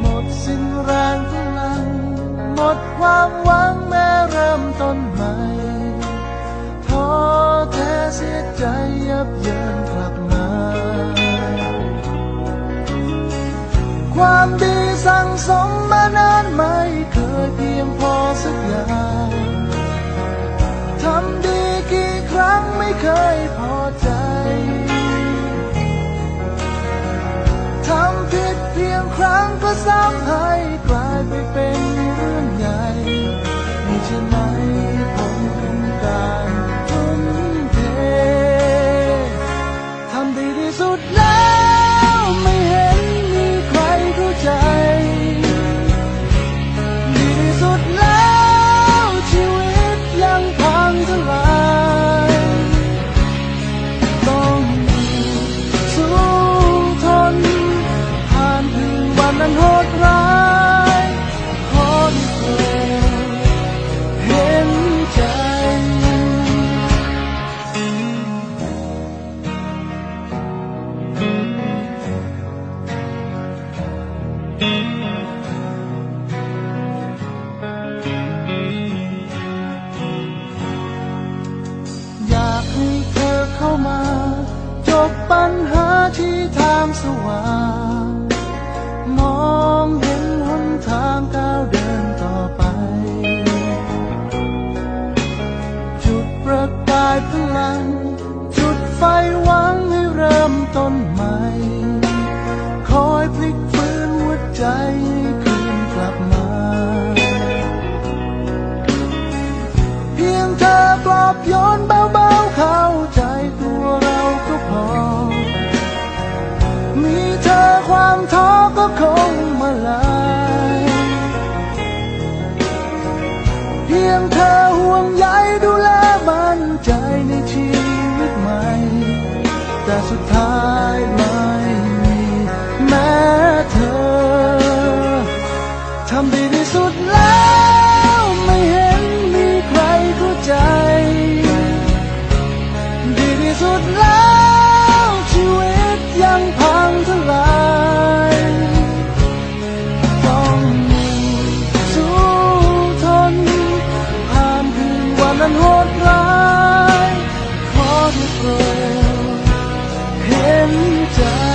หมดสิ้นแรงพลัง หมดความหวังแม้ร่มต้นใม่ท้อแท้เสียใจยับเยินกลับมา ความดีสั่งสมนานไม่เคยเพียงพอสักอย่างทำดีกี่ครั้งไม่เคยพอใจ ทำดีที่ ท วงใยดูแลมันใจในชีวิตใหม่ แต่สุดท้ายไม่มีแม้เธอทำดีที่สุดแล้วไม่เห็นมีใครเข้าใจ ดีที่สุดแล้ว 一盏